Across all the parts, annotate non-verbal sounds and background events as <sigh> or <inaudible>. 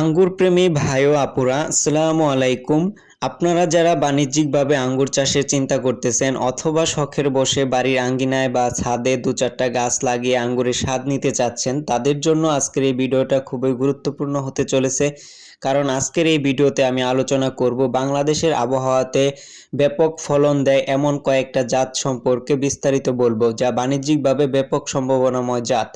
আঙ্গুর প্রেমী ভাই ও আপুরা, আসসালামু আলাইকুম। আপনারা যারা বাণিজ্যিকভাবে আঙ্গুর চাষের চিন্তা করতেছেন অথবা শখের বসে বাড়ির আঙ্গিনায় বা ছাদে দু চারটা গাছ লাগিয়ে আঙ্গুরের স্বাদ নিতে চাচ্ছেন, তাদের জন্য আজকের এই ভিডিওটা খুবই গুরুত্বপূর্ণ হতে চলেছে। কারণ আজকের এই ভিডিওতে আমি আলোচনা করব বাংলাদেশের আবহাওয়াতে ব্যাপক ফলন দেয় এমন কয়েকটা জাত সম্পর্কে বিস্তারিত বলব, যা বাণিজ্যিকভাবে ব্যাপক সম্ভাবনাময় জাত।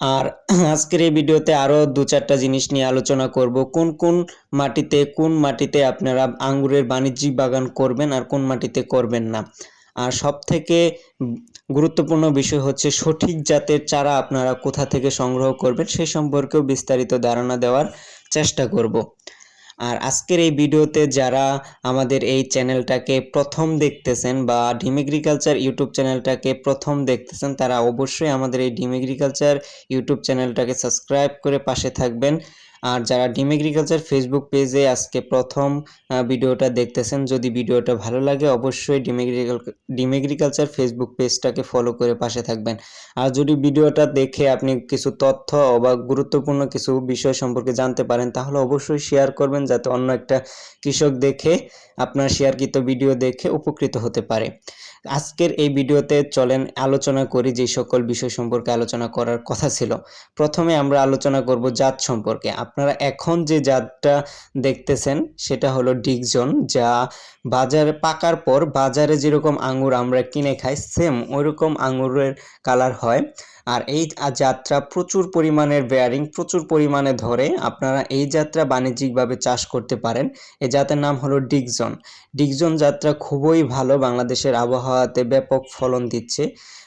আর <clears throat> আজকের এই ভিডিওতে আরও দু চারটা জিনিস নিয়ে আলোচনা করব। কোন কোন মাটিতে কোন মাটিতে আপনারা আঙ্গুরের বাণিজ্যিক বাগান করবেন আর কোন মাটিতে করবেন না? আর সব থেকে গুরুত্বপূর্ণ বিষয় হচ্ছে সঠিক জাতের চারা আপনারা কোথা থেকে সংগ্রহ করবেন, সে সম্পর্কেও বিস্তারিত ধারণা দেওয়ার চেষ্টা করব। আর আজকের এই ভিডিওতে যারা আমাদের এই চ্যানেলটাকে প্রথম দেখতেছেন বা ডিম এগ্রিকালচার ইউটিউব চ্যানেলটাকে প্রথম দেখতেছেন, তারা অবশ্যই আমাদের এই ডিম এগ্রিকালচার ইউটিউব চ্যানেলটাকে সাবস্ক্রাইব করে পাশে থাকবেন। আর যারা ডিম এগ্রিকালচার ফেসবুক পেজে আজকে প্রথম ভিডিওটা দেখতেছেন, যদি ভিডিওটা ভালো লাগে, অবশ্যই ডিম এগ্রিকাল ডিম এগ্রিকালচার ফেসবুক পেজটাকে ফলো করে পাশে থাকবেন। আর যদি ভিডিওটা দেখে আপনি কিছু তথ্য বা গুরুত্বপূর্ণ কিছু বিষয় সম্পর্কে জানতে পারেন, তাহলে অবশ্যই শেয়ার করবেন, যাতে অন্য একটা কৃষক দেখে, আপনার শেয়ারকৃত ভিডিও দেখে উপকৃত হতে পারে। আজকের এই ভিডিওতে চলেন, আলোচনা করি যে সকল বিষয় সম্পর্কে আলোচনা করার কথা ছিল। প্রথমে আমরা আলোচনা করব জাত সম্পর্কে। আপনারা এখন যে জাতটা দেখতেছেন, সেটা হলো ডিকজন, যা বাজারে পাকার পর বাজারে যেরকম আঙুর আমরা কিনে খাই সেম ওইরকম আঙুরের কালার হয়। আর এই যাত্রা প্রচুর পরিমাণের বেয়ারিং প্রচুর পরিমাণে ধরে। আপনারা এই যাত্রা বাণিজ্যিকভাবে চাষ করতে পারেন। এই জাতের নাম হলো ডিকজন ডিকজন যাত্রা খুবই ভালো। বাংলাদেশের আবহাওয়াতে ব্যাপক ফলন দিচ্ছে।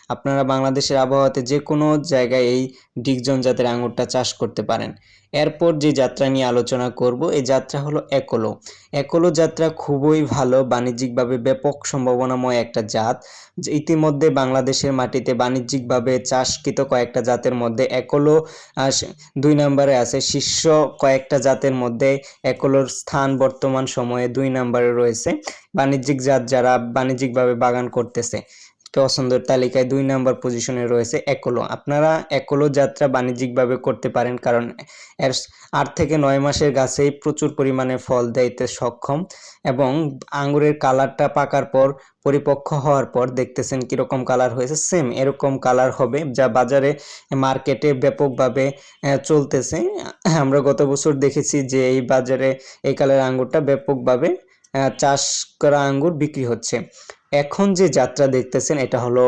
আপনারা বাংলাদেশের আবহাওয়াতে যে কোনো জায়গায় এই ডিকজন জাতের আঙুরটা চাষ করতে পারেন। এরপর যে যাত্রা নিয়ে আলোচনা করব এই যাত্রা হলো একলো। একলো যাত্রা খুবই ভালো। বাণিজ্যিকভাবে ব্যাপক সম্ভাবনাময় একটা জাত। ইতিমধ্যে বাংলাদেশের মাটিতে বাণিজ্যিকভাবে চাষকৃত কয়েকটা জাতের মধ্যে একলো দুই নম্বরে আছে শীর্ষ কয়েকটা জাতের মধ্যে একলোর স্থান বর্তমান সময়ে দুই নম্বরে রয়েছে। বাণিজ্যিক জাত যারা বাণিজ্যিকভাবে বাগান করতেছে পছন্দের তালিকায় দুই নাম্বার পজিশনে রয়েছে একলো আপনারা একলো যাত্রা বাণিজ্যিকভাবে করতে পারেন কারণ এর আট থেকে নয় মাসের গাছেই প্রচুর পরিমাণে ফল দেইতে সক্ষম এবং আঙ্গুরের কালারটা পাকার পর, পরিপক্ক হওয়ার পর দেখতেছেন কীরকম কালার হয়েছে। সেম এরকম কালার হবে যা বাজারে মার্কেটে ব্যাপকভাবে চলতেছে। আমরা গত বছর দেখেছি যে এই বাজারে এই কালার আঙ্গুরটা ব্যাপকভাবে চাষ করা আঙ্গুর বিক্রি হচ্ছে। এখন যে যাত্রা দেখতেছেন, এটা হলো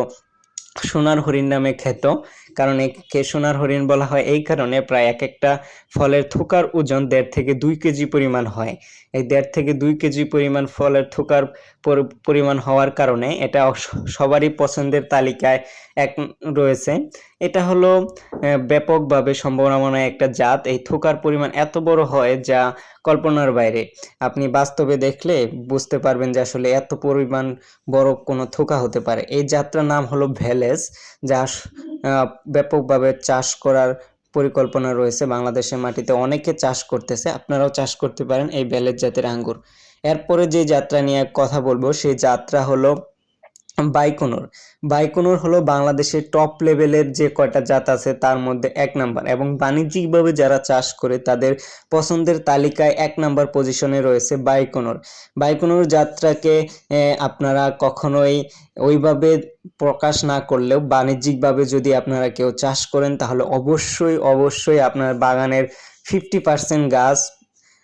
সোনার হরিণ নামে খ্যাত। কারণ একে সোনার হরিণ বলা হয়, এই কারণে প্রায় এক একটা ফলের থোকার ওজন দেড় থেকে দুই কেজি পরিমাণ হয়। এই দেড় থেকে দুই কেজি পরিমাণ ফলের থোকার পরিমাণ হওয়ার কারণে এটা সবারই পছন্দের তালিকায় এক রয়েছে। এটা হলো ব্যাপকভাবে সম্ভাবনাময় একটা জাত। এই থোকার পরিমাণ এত বড় হয় যা কল্পনার বাইরে। আপনি বাস্তবে দেখলে বুঝতে পারবেন যে আসলে এত পরিমাণ বড় কোনো থোকা হতে পারে। এই যাত্রার নাম হলো ভ্যালেস, যা ব্যাপকভাবে চাষ করার পরিকল্পনা রয়েছে। বাংলাদেশের মাটিতে অনেকে চাষ করতেছে, আপনারাও চাষ করতে পারেন এই বেলের জাতের আঙ্গুর। এরপরে যে যাত্রা নিয়ে কথা বলব, সেই যাত্রা হলো বাইকোনোর। বাইকোনোর হলো বাংলাদেশের টপ লেভেলের যে কয়টা জাত আছে তার মধ্যে এক নাম্বার এবং বাণিজ্যিকভাবে যারা চাষ করে তাদের পছন্দের তালিকায় এক নাম্বার পজিশনে রয়েছে বাইকোনোর। বাইকোনোর যাত্রাকে আপনারা কখনোই ওইভাবে প্রকাশ না করলেও বাণিজ্যিকভাবে যদি আপনারা কেউ চাষ করেন তাহলে অবশ্যই অবশ্যই আপনার বাগানের ফিফটি পার্সেন্ট গাছ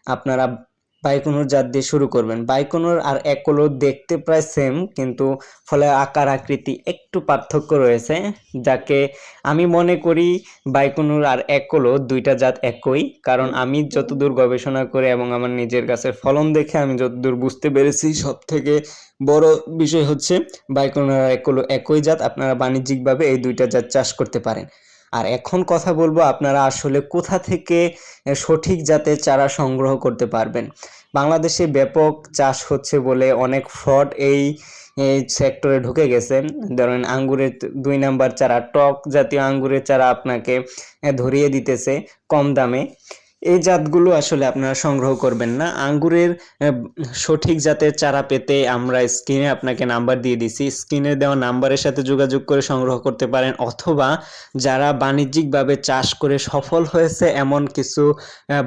আপনারা বাইকোনোর জাত দিয়ে শুরু করবেন। বাইকোনোর আর একলো দেখতে প্রায় সেম কিন্তু ফলে আকার, আকৃতি একটু পার্থক্য রয়েছে, যাকে আমি মনে করি বাইকোনোর আর একলো দুইটা জাত একই, কারণ আমি যতদূর গবেষণা করে এবং আমার নিজের গাছের ফলন দেখে আমি যতদূর বুঝতে পেরেছি সব থেকে বড় বিষয় হচ্ছে বাইকোনোর আর একলো একই জাত। আপনারা বাণিজ্যিকভাবে এই দুইটা জাত চাষ করতে পারেন। আর এখন কথা বলব আপনারা আসলে কোথা থেকে সঠিক জাতের চারা সংগ্রহ করতে পারবেন। বাংলাদেশে ব্যাপক চাষ হচ্ছে বলে অনেক ফ্রড এই এই সেক্টরে ঢুকে গেছে। ধরেন আঙ্গুরের দুই নাম্বার চারা, টক জাতীয় আঙ্গুরের চারা আপনাকে ধরিয়ে দিতেছে কম দামে। এই জাতগুলো আসলে আপনারা সংগ্রহ করবেন না। আঙ্গুরের সঠিক জাতের চারা পেতে আমরা স্ক্রিনে আপনাকে নাম্বার দিয়ে দিছি। স্ক্রিনে দেওয়া নাম্বারের সাথে যোগাযোগ করে সংগ্রহ করতে পারেন অথবা যারা বাণিজ্যিকভাবে চাষ করে সফল হয়েছে এমন কিছু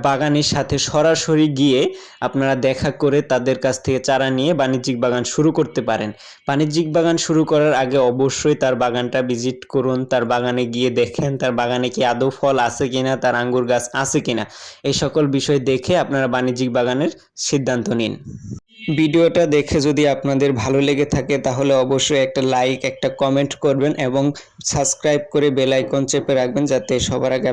বাগানের সাথে সরাসরি গিয়ে আপনারা দেখা করে তাদের কাছ থেকে চারা নিয়ে বাণিজ্যিক বাগান শুরু করতে পারেন। বাণিজ্যিক বাগান শুরু করার আগে অবশ্যই তার বাগানটা ভিজিট করুন, তার বাগানে গিয়ে দেখেন, তার বাগানে কি আদৌ ফল আছে কিনা, তার আঙ্গুর গাছ আছে কিনা। এই সকল বিষয় দেখে আপনারা বাণিজ্যিক বাগানের সিদ্ধান্ত নিন। ভিডিওটা দেখে যদি আপনাদের ভালো লেগে থাকে, তাহলে অবশ্যই একটা লাইক একটা কমেন্ট করবেন এবং সাবস্ক্রাইব করে বেল আইকন চেপে রাখবেন যাতে সবার আগে